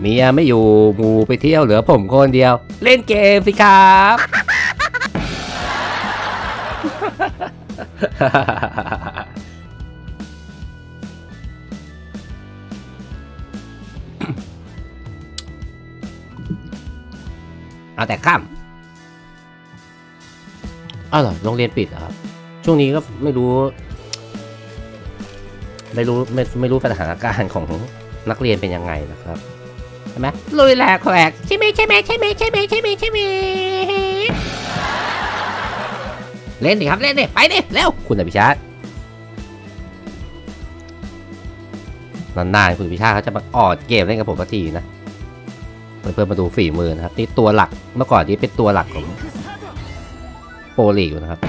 เมียไม่อยู่หมูไปเที่ยวเหลือผมคนเดียว เล่นเกมสิครับ เอาแต่ข้ามอ้าวเหรอโรงเรียนปิดเหรอครับ ช่วงนี้ก็ไม่รู้ ไม่รู้ไม่ไม่รู้สถานการณ์ของนักเรียนเป็นยังไงนะครับ ใช่ไหมลุยแหลกแหลกใช่ไหมใช่ไหมใช่ไหมใช่ไหมใช่ไหมใช่ไหมเล่นดิครับเล่นดิไปดิเร็วคุณอภิชาตินานๆคุณอภิชาติเขาจะมาออดเกมเล่นกับผมสักทีนะเพื่อนๆมาดูฝีมือนะครับนี่ตัวหลักเมื่อก่อนนี้เป็นตัวหลักของโปรลีกอยู่นะครับ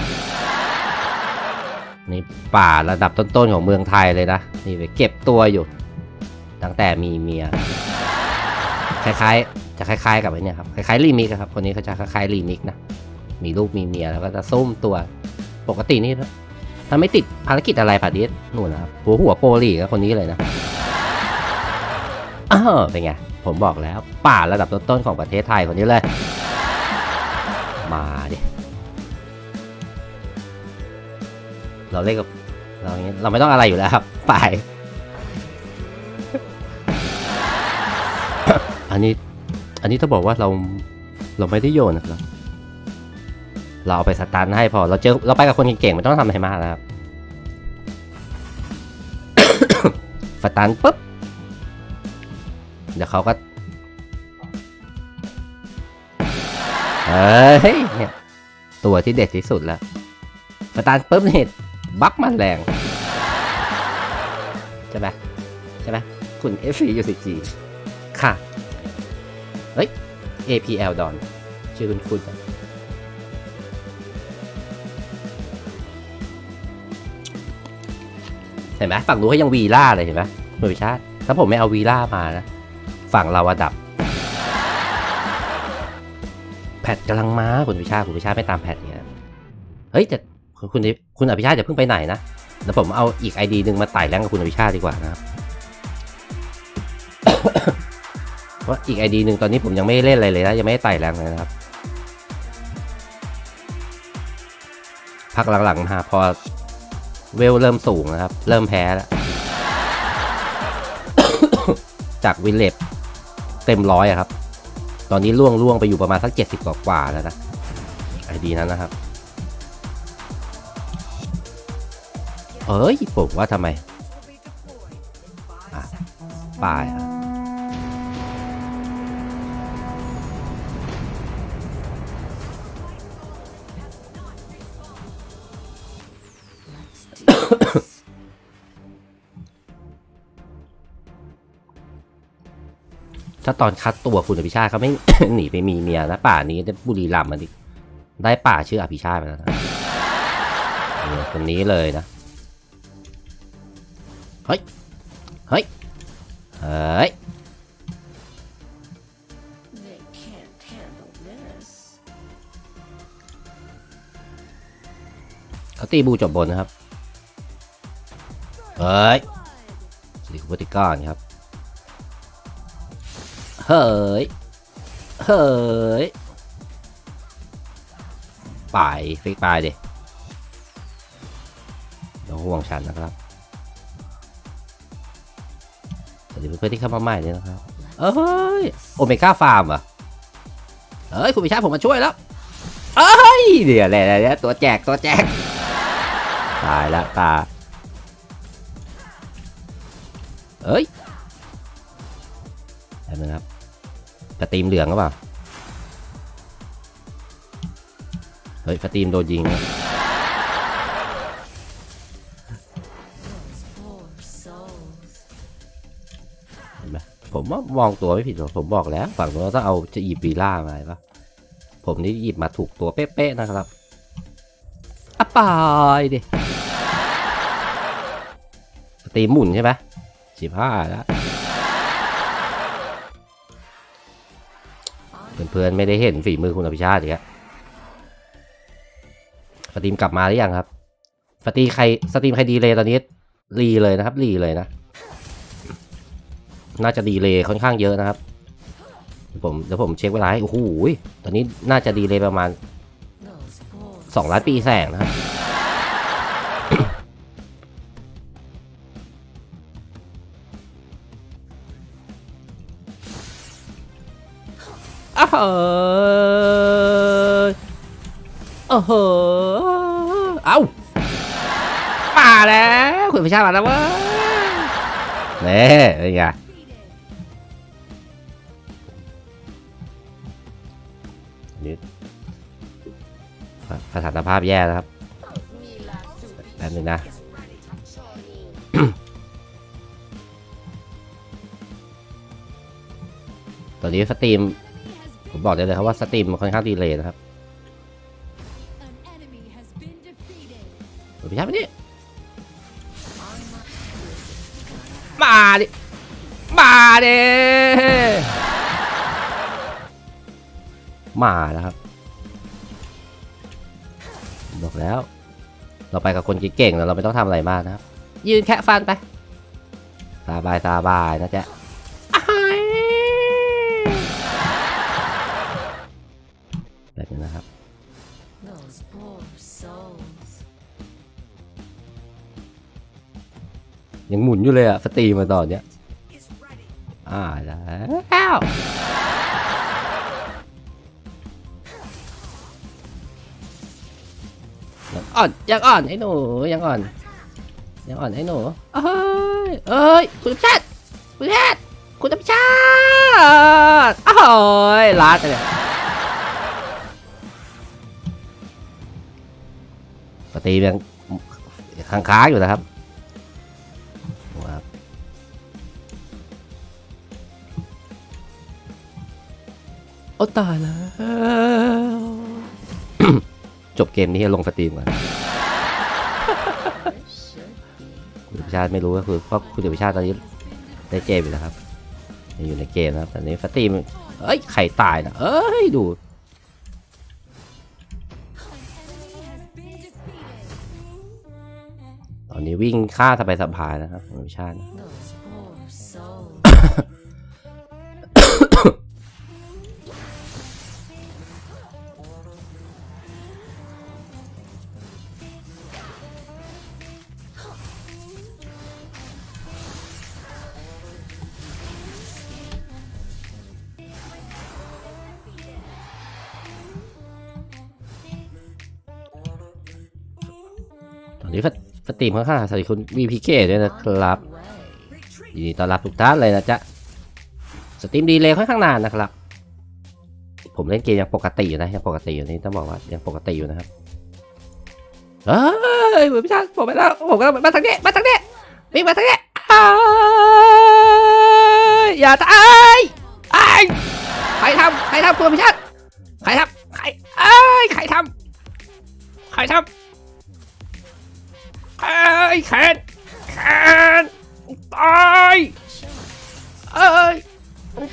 นี่ป่าระดับต้นๆของเมืองไทยเลยนะนี่ไปเก็บตัวอยู่ ตั้งแต่มีเมีย คล้ายๆ จะคล้ายๆ กับไอ้นี่ครับ คล้ายๆรีมิกะครับ คนนี้เขาจะคล้ายๆรีมิกนะ มีลูกมีเมียแล้วก็จะซุ่มตัว ปกตินี่ถ้าไม่ติดภารกิจอะไรผ่าดิสนู่นนะครับ หัวหัวโปลีกนะคนนี้เลยนะอ้าวเป็นไง ผมบอกแล้ว ป่าระดับต้นๆของประเทศไทยคนนี้เลย มาดิ เราเล่นกับเราเงี้ยเราไม่ต้องอะไรอยู่แล้วครับ ไป อันนี้ อันนี้ถ้าบอกว่าเราเราไม่ได้โยนนะครับ เราเอาไปสตาร์ทให้พอ เราเจอเราไปกับคนเก่งๆไม่ต้องทำอะไรมากนะครับ สตาร์ทปุ๊บ เดี๋ยวเขาก็ เฮ้ยเนี่ยตัวที่เด็ดที่สุดแล้วสตาร์ทปุ๊บเนี่ยบัฟมันแรงใช่ไหมใช่ไหมคุณ f อ u c g ค่ะ เฮ้ย APL ดอนชื่อคุณคุณเห็นไหมฝั่งนู้นเขายังวีล่าเลยเห็นไหมคุณวิชาติ ถ้าผมไม่เอาวีล่ามานะ ฝั่งเราอะดับ แพทกำลังมาคุณวิชาติคุณวิชาติไม่ตามแพทเนี่ยเฮ้ยแต่คุณคุณคุณอภิชาติอย่าเพิ่งไปไหนนะเดี๋ยวผมเอาอีกไอดีหนึ่งมาไต่แรงกับคุณอภิชาติดีกว่านะครับ ราะอีกไอดีหนึ่งตอนนี้ผมยังไม่เล่นอะไรเลยนะยังไม่ไต่แรงเลยนะครับ พักหลังๆมาพอเวลเริ่มสูงนะครับ เริ่มแพ้แล้ว จากวิลเลจเต็มร้อยอะครับ ตอนนี้ล่วงล่วงไปอยู่ประมาณสักเจ็ดสิบกว่าแล้วนะไอดีนั้นนะครับเอ้ยผมว่าทำไม อะปาย ถ้าตอนคัดตัวคุณอภิชาติเขาไม่ หนีไปมีเมียนะป่านี้ได้บุรีรัมย์มาดิได้ป่าชื่ออภิชาติไปแล้วนะเนี่ยคนนี้เลยนะ เฮ้ย เฮ้ย เฮ้ย They can't handle this. เขาตีบูจบบนนะครับ เฮ้ยสวัสดีคุณปฏิกรครับเฮ้ย เฮ้ยไปฟิกไปดิเดี๋ยวห่วงฉันนะครับ สวัสดีเพื่อนๆที่เข้ามาใหม่เลยนะครับ เอ้ย โอเมก้าฟาร์มเหรอะเฮ้ย คุณพิชาผมมาช่วยแล้ว เอ้ย เดี๋ยวแหละเดี๋ยตัวแจกตัวแจก ตายละตา เอ้ยแป๊บนึงครับ สตรีมเหลืองหรือเปล่า เฮ้ยสตรีมโดนยิงนะผมว่ามองตัวไม่ผิดหรอกผมบอกแล้ว ฝั่งนู้นถ้าเอาจะหยิบวีล่ามาปะผมนี่หยิบมาถูกตัวเป๊ะๆนะครับอะปายดิสตรีมหมุนใช่ไหมสิบห้าแล้ว เพื่อนไม่ได้เห็นฝีมือคุณอภิชาติอีกแล้วสตรีมกลับมาหรือยังครับสตรีมใครสตรีมใครดีเลยตอนนี้รีเลยนะครับรีเลยนะ น่าจะดีเลยค่อนข้างเยอะนะครับเดี๋ยวผมเดี๋ยวผมเช็คเวลาให้โอ้โหตอนนี้น่าจะดีเลยประมาณสองล้านปีแสงนะครับ เฮ้ยโอ้โหเอ้ามาแล้วคุณพิชามาแล้วเว้ยเน่เป็นไงนี่สถานภาพแย่แล้วครับแป๊บนึงนะตอนนี้สตรีม ผมบอกได้เลยครับว่าสตรีมมันค่อนข้างดีเลยนะครับ An enemy has been defeated. ไม่ใช่ไม่นี่มาดิ มาดิมาแล้วครับ บอกแล้ว เราไปกับคนเก่งๆแล้วเราไม่ต้องทำอะไรมากนะครับ ยืนแค่ฟันไป สบายสบายนะจ๊ะ ยังหมุนอยู่เลยอะสตรีมาตอนเนี้ยอ่าแล้วยังอ่อนยังอ่อนไอ้หนูยังอ่อนยังอ่อนไอ้หนูเอ้ยเอ้ยคุณพิชาติคุณพิชาติคุณพิชาติโอ้ยลาดเลยสตรีมยังค้างๆอยู่นะครับ โอ้ตายแล้ว จบเกมนี้ลงสตรีมก่อน There should be. คุพิชาติไม่รู้ก็คือเพราะคุณพิชาติตอนนี้ได้เกมอยู่แล้วครับยังอยู่ในเกมนะครับตอนนี้สตรีมเอ้ยไข่ตายนะเอ้ยดูตอนนี้วิ่งฆ่าสบายสบายๆนะครับคุณพิชาติ ตรีมค่อนข้างสวัสดีคุณ VPK ด้วยนะครับยินดีต้อนรับทุกท่านเลยนะจ๊ะสตรีมดีเลยค่อนข้างนานนะครับ ผมเล่นเกมยังปกติอยู่นะยังปกติอยู่นี่ต้องบอกว่ายังปกติอยู่นะครับเฮ้ยเหมือนพี่ชายผมไปแล้วผมก็มาทางนี้มาทางนี้วิ่งมาทางนี้อ้ยอย่าตายไอ้ายใครทำใครทำตัวพี่ชายใครทำใครไอ้ยใครทำใครทำ ไอ้แขนแขนตายเอ้ย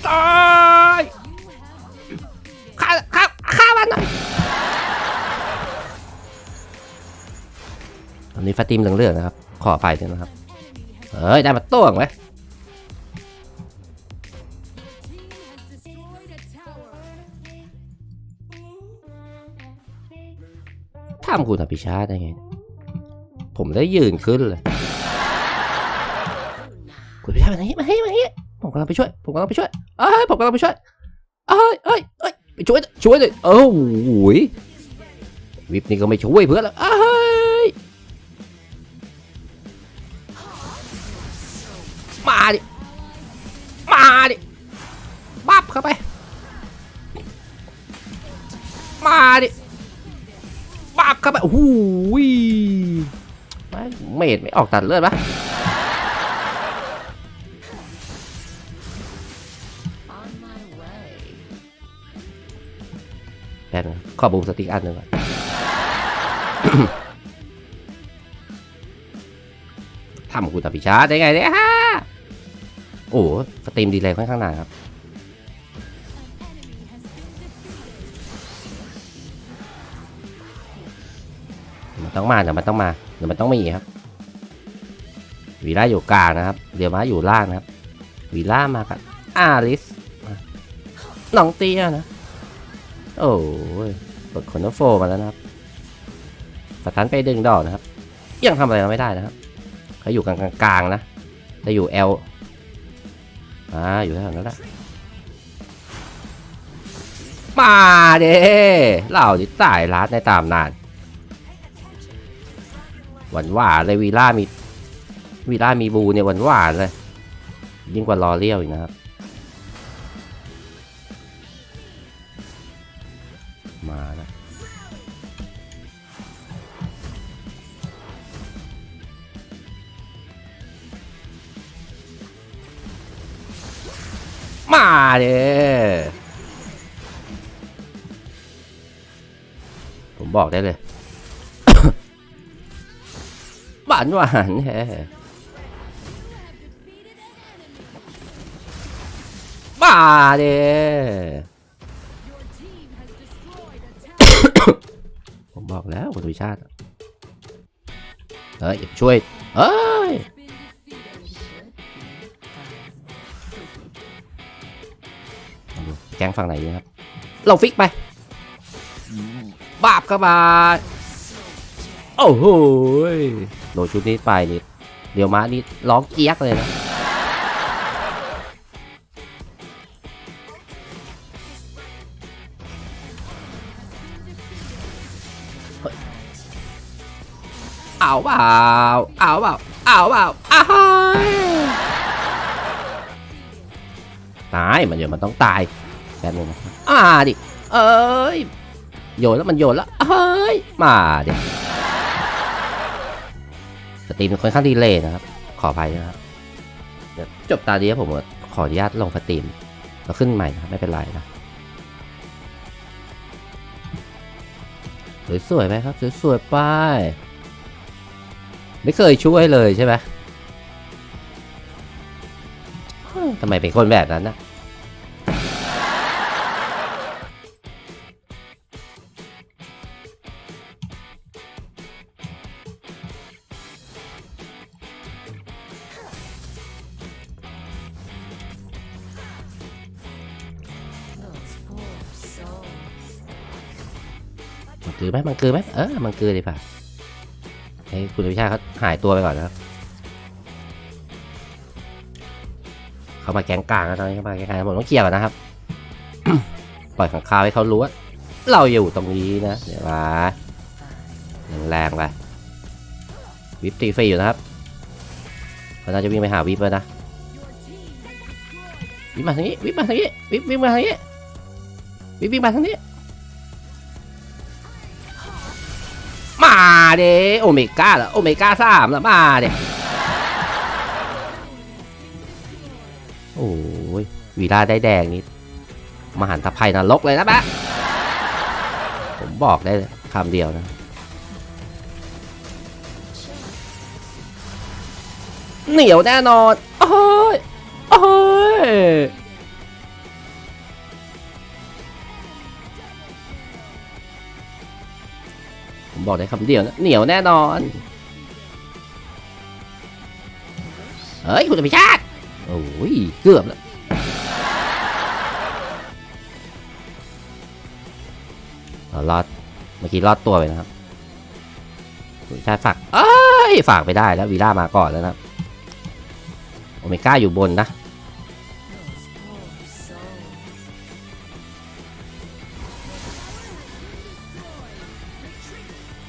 ตายฆ่าฆ่าฆ่ามันหน่อยอันนี้ฟาติมเหลืองๆนะครับ ขอไปด้วยนะครับ เอ้ย ได้มาต้วงไว้ทำคุณอภิชาติได้ไง ผมได้ยืนขึ้นเลยคุณอภิชาติมาทางนี้มาให้มาให้ผมกำลังไปช่วย ผมกำลังไปช่วยเอ้ยผมกำลังไปช่วยเอ้ยเอ้ยเอ้ยไปช่วยช่วยเลยเอ้าโอ้ยวิปนี่ก็ไม่ช่วยเพื่อนแล้วเอ้ยมาดิมาดิปั๊บเข้าไปมาดิปั๊บเข้าไปโอย เมดไม่ออกตัดเลือดปะแป๊บนึงขอบูมสติ๊กอันหนึ่งก่อนทำกูตับพิชาได้ไงเนี่ยฮะโอ้สตรีมดีเลยค่อนข้างนานครับ ต้องมาเดี๋ยวมันต้องมาเดี๋ยวมันต้องมีครับวีล่าอยู่กลางนะครับเดี๋ยวมาอยู่ล่างนะครับวีล่ามากับอาริสมาน้องเตี้ยนะ โอ้ยกดคอนโทรโฟมาแล้วนะครับสตันไปดึงดอกนะครับ ยังทำอะไรไม่ได้นะครับเขาอยู่กลางกลางๆนะจะอยู่ L อ่าอยู่แถวนั้นแหละมาเด้เหล่าดิสายรัดในตามนาน หวานหวานเลยวีล่ามีวีล่ามีบูเนี่ยหวานหวานเลย ยิ่งกว่าลอเลียวอีกนะครับ มาแล้วมาเด้ผมบอกได้เลย team has destroyed a tower. ผมบอกแล้วคุณวิชาติ เฮ้ยอย่าช่วย เอ้ย has been defeated. Should be fine. มาดูแกงฝั่งไหนดีครับ เราฟิกไป บาบเข้ามาโอ้โหยโดชุดนี้ไปนี่เดี๋ยวม้านี่ร้องเกียกเลยนะเอาเปล่าเอาเปล่าเอาเปล่าอ้าวตายมันเดี๋ยวมันต้องตายแป๊บนึงนะอ่าดิเอ้ยโยนแล้วมันโยนแล้วเฮ้ยมาดิ สตรีมค่อนข้างดีเลยนะครับ ขออภัยนะครับจบตาดีครับผมขออนุญาตลงสตรีมแล้วขึ้นใหม่นะไม่เป็นไรนะสวยๆไปครับสวยๆไปไม่เคยช่วยเลยใช่ไหมทำไมเป็นคนแบบนั้นนะ มันคือไหมมันคือไหมเออมันคือดีป่ะให้คุณวิชาเขาหายตัวไปก่อนนะครับเขามาแกงกลางแล้วตอนนี้เขามาแกงกลางผมต้องเคลียร์ก่อนนะครับปล่อยขังคาวให้เขารู้ว่าเราอยู่ตรงนี้นะเดี๋ยวมาแรงไปวิปตีฟรีอยู่นะครับเขาน่าจะวิ่งไปหาวิปแล้วนะวิปมาทางนี้วิปมาทางนี้วิปวิ่งมาทางนี้วิปวิ่งมาทางนี้ เด้โอเมก้าเหรอโอเมก้าสามเหรอมาเด้โอ้ยวีล่าได้แดงนี่มหันตภัยนรกเลยนะแม่ผมบอกได้คำเดียวนะเหนียวแน่นอน โอ้ย โอ้ย บอกได้คำเดียวนะเหนียวแน่นอนเฮ้ย คุณจะพิชาติโอ้ย เกือบแล้วเรารอดเมื่อกี้รอดตัวไปนะครับคุณพิชาติฝากเอ้ย ฝากไปได้แล้ววีล่ามาก่อนแล้วนะครับโอเมก้าอยู่บนนะ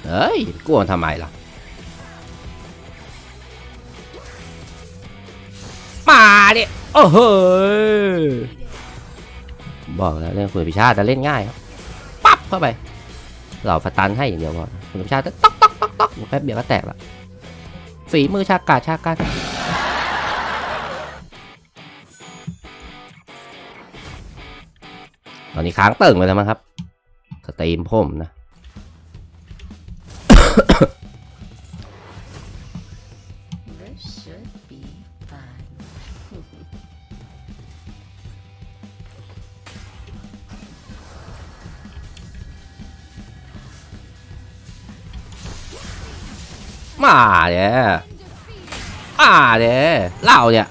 เฮ้ยกลัวทำไมล่ะ มาดิโอ้โหยบอกแล้วเรื่องคุณพิชาติจะเล่นง่ายครับปั๊บเข้าไปเราสตันให้อย่างเดียวพอคุณพิชาติต๊อกต๊อกต๊อกต๊อกแป๊บเดียวก็แตกละฝีมือชากาชากันตอนนี้ค้างเติ่งไปแล้วมั้งครับสตรีมผมนะ มาเด้มาเด้เล่าเนี่ย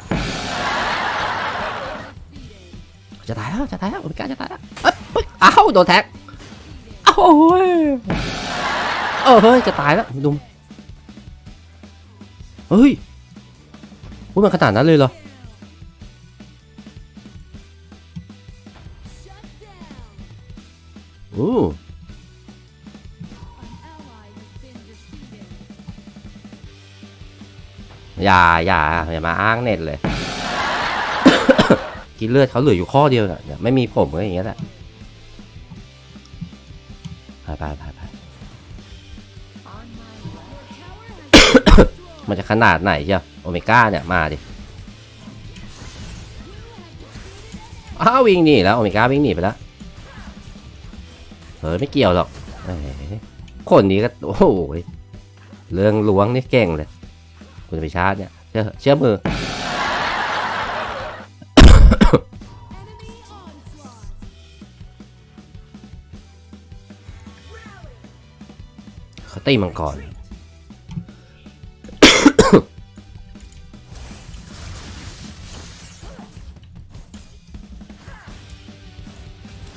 จะตายแล้วจะตายแล้วโอเมก้าจะตายแล้วเอ้ยเอ้าโดนแท็กอ้าโอ้ยเออเฮ้ยจะตายแล้วดุมเฮ้ยพูดมันขนาดนั้นเลยเหรอโอ้ อย่าอย่าอย่ามาอ้างเน็ตเลย กินเลือดเขาเหลืออยู่ข้อเดียวเนี่ยไม่มีผมก็อย่างเงี้ยแหละไปไปไปไปมันจะขนาดไหนเชียวโอเมก้าเนี่ยมาดิอ้าววิ่งหนีแล้วโอเมก้าวิ่งหนีไปแล้วเฮ้ยไม่เกี่ยวหรอกคนนี้ก็โอ้โหเรื่องล้วงนี่เก่งเลย คุณจะไปชาร์จเนี่ย เชื่อเชื่อมือ เขาตีมังกร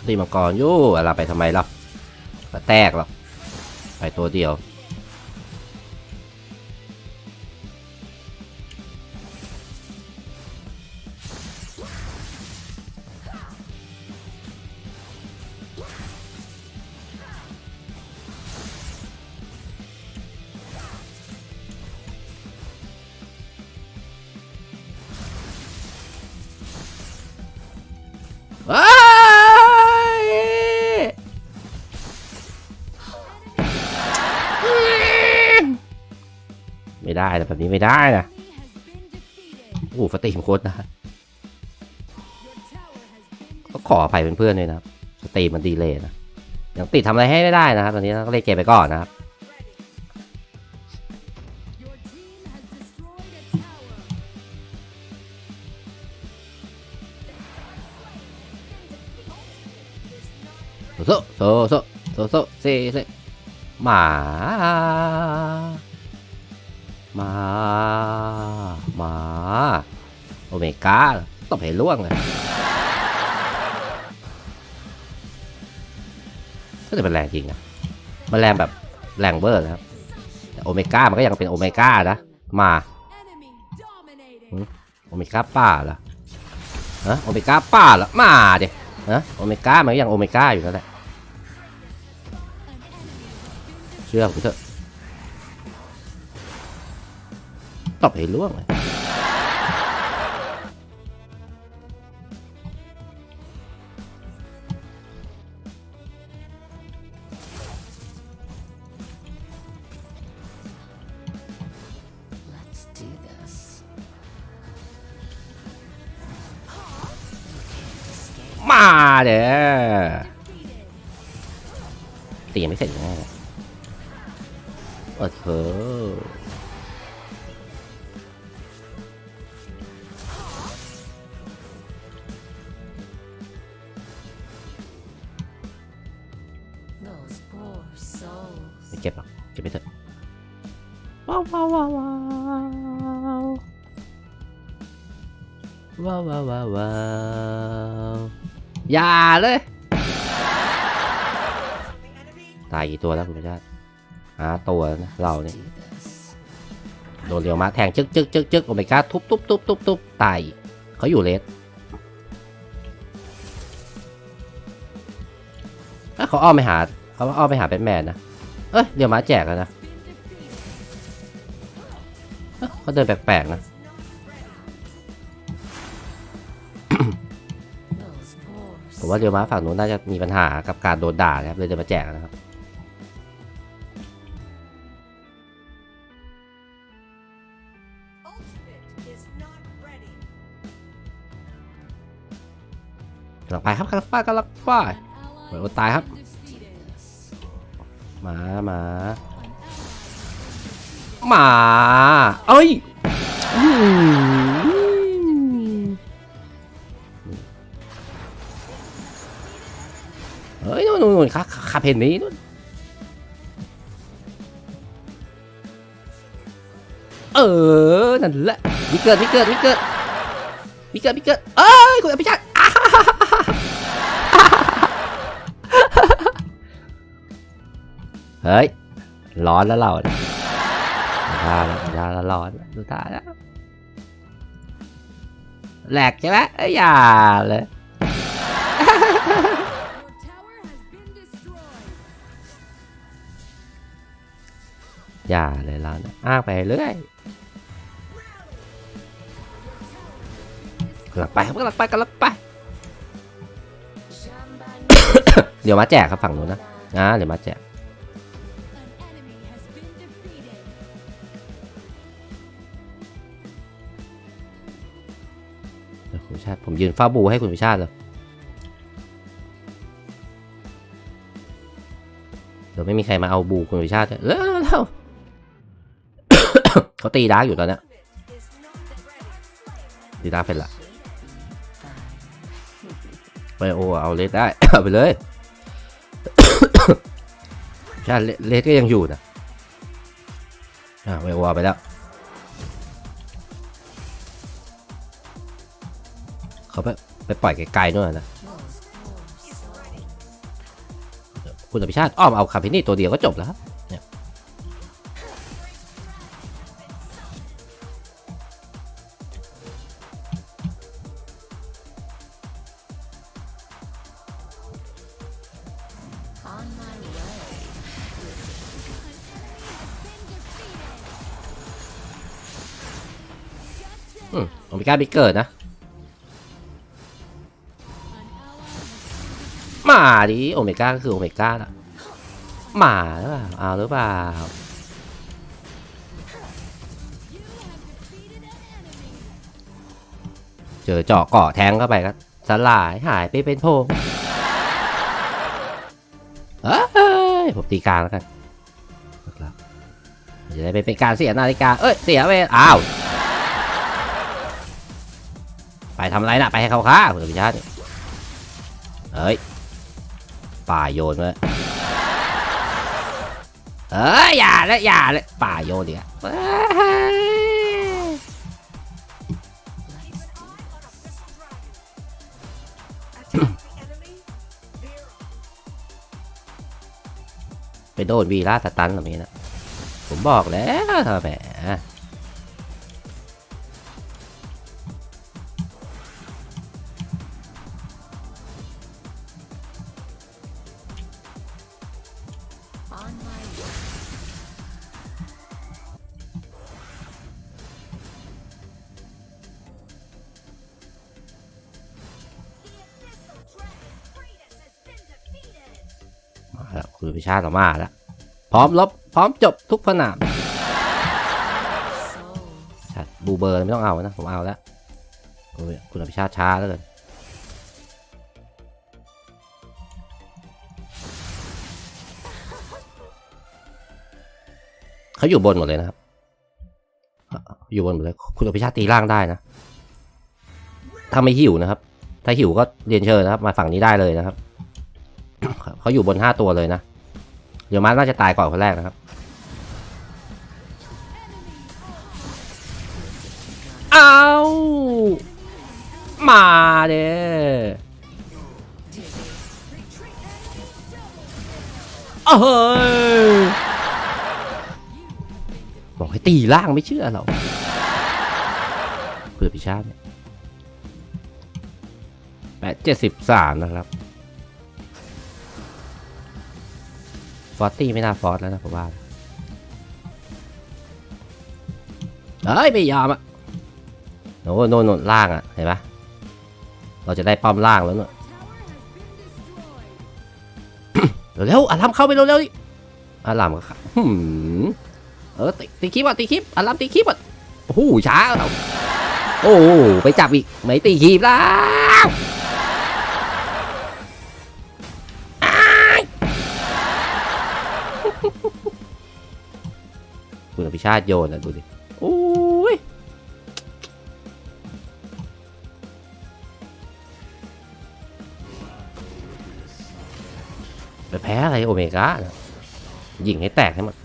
ตีมังกรยู่อะไรไปทำไมล่ะก็แตกหรอกไปตัวเดียว แบบนี้ไม่ได้นะโอ้โหฟติมโคตรนะ Your tower has been ต้องขออภัยเพื่อนๆด้วยนะครับสตีมมันดีเลยนะยังติดทำอะไรให้ไม่ได้นะครับตอนนี้ก็เลยเกมไปก่อนนะครับโซโซโซโซโซเซเซหมา เมก้าตบให้ล่วงเลยก็จะเป็นแรงจริงนะมันแรงแบบแรงเบอร์นะครับแต่โอเมก้ามันก็ยังเป็นโอเมก้านะ มาโอเมก้าป้าเหรอฮะโอเมก้าป้าเหรอมาเด็ฮะโอเมก้ามันก็ยังโอเมก้าอยู่นั่นแหละ เชื่อผมเถอะตบให้ล่วงเลย เด้อตียังไม่เสร็จแน่โอ้โหเก็บหรอกเจ็บไม่เถอะว้ว้าวว้าวว้าวว้าวว้าวว้าว อย่าเลย ตายกี่ตัวแล้วคุณพระเจ้าหาตัวนะเราเนี่ยโดนเรียวมาแทงจึ๊กจึ๊กจึ๊กจึ๊กโอเมก้าทุบทุบทุบทุบทุบตายเขาอยู่เลสเอ้ยเขาอ้อมไปหาเขาอ้อมไปหาแบทแมนนะ เอ้ยเรียวมาแจกแล้วนะเอ้ยเขาเดินแปลกๆนะ ว่าเรียวมาฝั่งนู้นน่าจะมีปัญหากับการโดนด่านะครับเลยเดินมาแจกนะครับกำลังไปครับกำลังไปกำลังไป An ally Well, has tai hấp. been defeated. this. หมาหมาหมาเอ้ยอืม เพนนี้นู่นเออ นั่นแหละมีเกิดมีเกิดมีเกิดมีเกิดมีเกิดเอ้ยคุณอภิชาติเฮ้ย ร้อนแล้วเราเนี่ยดูท่าแล้วดูท่าร้อนดูท่าแล้วแหลกใช่ไหมอย่าเลย อย่าเลยเราเนี่ยอ้างไปเรื่อยกำลังไปครับกำลังไปกำลังไป เดี๋ยวมาแจกครับฝั่งนู้นนะนะเดี๋ยวมาแจกคุณชาติผมยืนเฝ้าบูให้คุณพิชาติเลยเดี๋ยวไม่มีใครมาเอาบูคุณพิชาติเลยเร็ว เขาตีดาร์กอยู่ตอนเนี้ยตีดาร์กเป็นละไปโอเอาเลสได้ เอาไปเลยชาติเลสก็ยังอยู่นะอ่าไปโอเอาไปแล้วเขาไปไปปล่อยไกลๆนู่นนะคุณอภิชาติอ้อมเอาคาเพนี่ตัวเดียวก็จบแล้ว ก้าบิเกิดนะ มาดิโอเมก้าก็คือโอเมก้าละมาหรือเปล่าเอาหรือเปล่าเจอเจาะเกาะแทงเข้าไปก็สลายหายไปเป็นโพงเอ้ยผมตีกลางแล้วกันจะได้เป็นการเสียนาฬิกา เอ้ย เสียเวลอ้าว ไปทำอะไรนะไปให้เขาฆ่าคุณอภิชาติเอ้ยป่าโยนเลยเอ้ยอย่าเลยอย่าเลยป่าโยนเดี๋ยวเอ้ยไปโดนวีล่าสตันแบบนี้นะ ผมบอกแล้วทำแหม ชาติออกมาแล้วพร้อมลบพร้อมจบทุกสนามชัดบูเบอร์ไม่ต้องเอานะ ผมเอาแล้วคุณคุณอภิชาติช้าแล้วเลยเขาอยู่บนหมดเลยนะครับ อยู่บนหมดเลย คุณอภิชาติตีล่างได้นะ ถ้าไม่หิวนะครับ ถ้าหิวก็เรียนเชิญนะครับ มาฝั่งนี้ได้เลยนะครับ เขาอยู่บนห้าตัวเลยนะ เดี๋ยวมาร์คน่าจะตายก่อนคนแรกนะครับเอามาเด้เอ้ยบอกให้ตีล่างไม่เชื่อเราเพื่อพิชาติแปดเจ็ดสิบสามนะครับ อร์ตี้ไม่น่าฟอร์สแล้วนะผมว่าเอ้ยไม่ยอมอะโน่นโน่นโน่นล่างอะเห็นปะเราจะได้ป้อมล่างแล้วเนอะเร็วๆอารามเข้าไปเร็วๆดิอารามก็เข้าหืมเออตีตีคลิปอะตีคลิปอารามตีคลิปอะโอ้โหช้าโอ้ไปจับอีกไม่ตีคลิปแล้ว ชาติโยนอะดูดิโอ้ยไปแพ้อะไรโอเมก้ายิงให้แตกให้หมด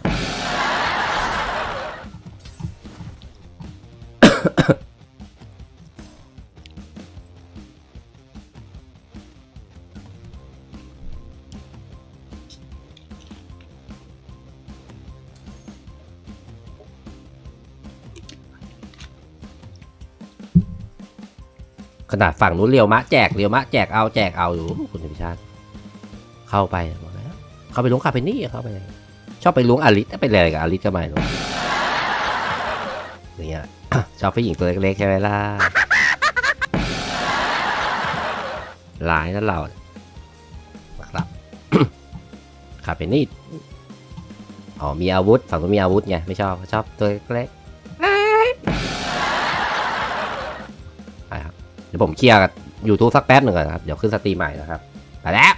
นาดฝั่งนู้นเรียวมะแจกเรียวมะแจกเอาแจกเอาอยู่คุณธรรมชาติเข้าไปบอกแล้วเข้าไปล้วงคาเฟนี่เข้าไป ชอบไปล้วงอลิสไปอะไรกับอลิสก็ไม่รู้อย่างเงี้ยชอบผู้หญิงตัวเล็กๆใช่ไหมล่ะหลายนั่นเรานะครับคาเฟนี่อ๋อมีอาวุธฝั่งนู้นมีอาวุธไงไม่ชอบชอบตัวเล็ก ดี๋ยวผมเคลียร์ยูทูบสักแป๊บหนึ่งก่อนนะครับ เดี๋ยวขึ้นสตรีมใหม่นะครับ ไปแล้ว